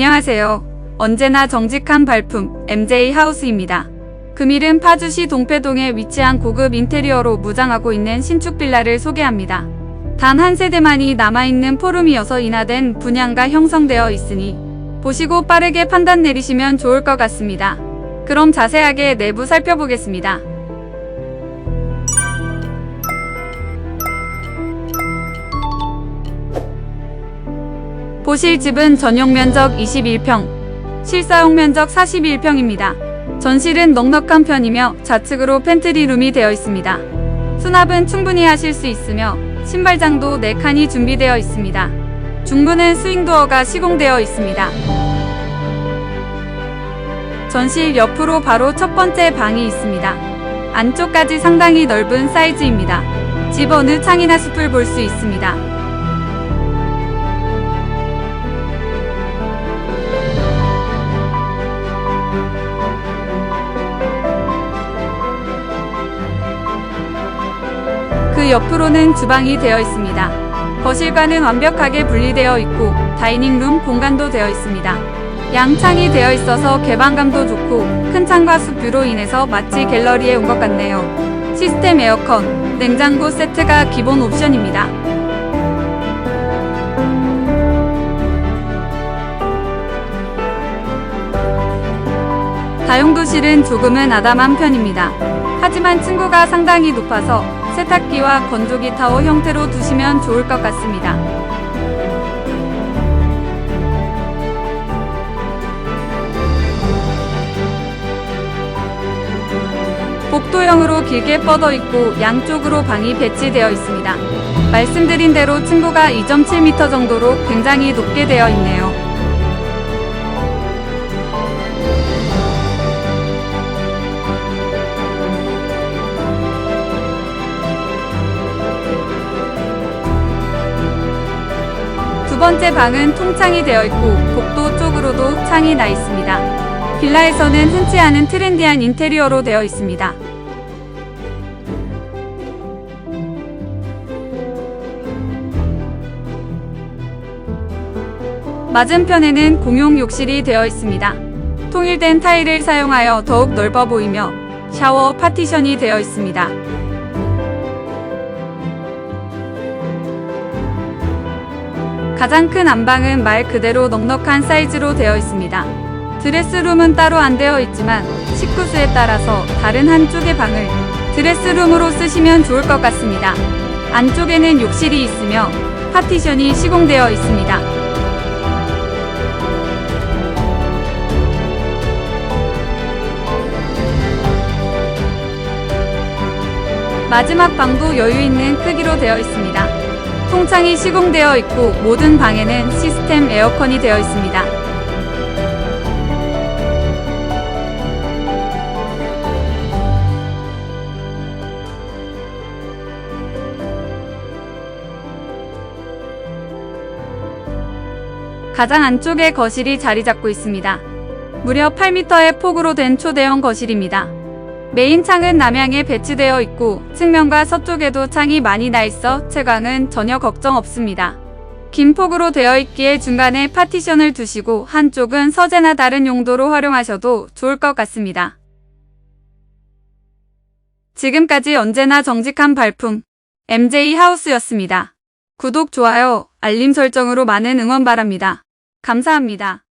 안녕하세요. 언제나 정직한 발품 MJ 하우스입니다. 금일은 파주시 동패동에 위치한 고급 인테리어로 무장하고 있는 신축 빌라를 소개합니다. 단 한 세대만이 남아있는 포름이어서 인하된 분양가 형성되어 있으니 보시고 빠르게 판단 내리시면 좋을 것 같습니다. 그럼 자세하게 내부 살펴보겠습니다. 보실 집은 전용 면적 21평, 실사용 면적 41평입니다. 전실은 넉넉한 편이며 좌측으로 팬트리룸이 되어 있습니다. 수납은 충분히 하실 수 있으며 신발장도 4칸이 준비되어 있습니다. 중부는 스윙도어가 시공되어 있습니다. 전실 옆으로 바로 첫 번째 방이 있습니다. 안쪽까지 상당히 넓은 사이즈입니다. 집 어느 창이나 숲을 볼 수 있습니다. 그 옆으로는 주방이 되어 있습니다. 거실과는 완벽하게 분리되어 있고 다이닝룸 공간도 되어 있습니다. 양창이 되어 있어서 개방감도 좋고 큰 창과 숲뷰로 인해서 마치 갤러리에 온 것 같네요. 시스템 에어컨, 냉장고 세트가 기본 옵션입니다. 다용도실은 조금은 아담한 편입니다. 하지만 층고가 상당히 높아서 세탁기와 건조기 타워 형태로 두시면 좋을 것 같습니다. 복도형으로 길게 뻗어 있고 양쪽으로 방이 배치되어 있습니다. 말씀드린 대로 층고가 2.7m 정도로 굉장히 높게 되어 있네요. 두 번째 방은 통창이 되어 있고 복도 쪽으로도 창이 나 있습니다. 빌라에서는 흔치 않은 트렌디한 인테리어로 되어 있습니다. 맞은편에는 공용 욕실이 되어 있습니다. 통일된 타일을 사용하여 더욱 넓어 보이며 샤워 파티션이 되어 있습니다. 가장 큰 안방은 말 그대로 넉넉한 사이즈로 되어 있습니다. 드레스룸은 따로 안 되어 있지만 식구 수에 따라서 다른 한쪽의 방을 드레스룸으로 쓰시면 좋을 것 같습니다. 안쪽에는 욕실이 있으며 파티션이 시공되어 있습니다. 마지막 방도 여유 있는 크기로 되어 있습니다. 통창이 시공되어 있고 모든 방에는 시스템 에어컨이 되어 있습니다. 가장 안쪽에 거실이 자리 잡고 있습니다. 무려 8m의 폭으로 된 초대형 거실입니다. 메인 창은 남향에 배치되어 있고 측면과 서쪽에도 창이 많이 나 있어 채광은 전혀 걱정 없습니다. 긴 폭으로 되어 있기에 중간에 파티션을 두시고 한쪽은 서재나 다른 용도로 활용하셔도 좋을 것 같습니다. 지금까지 언제나 정직한 발품 MJ 하우스였습니다. 구독, 좋아요, 알림 설정으로 많은 응원 바랍니다. 감사합니다.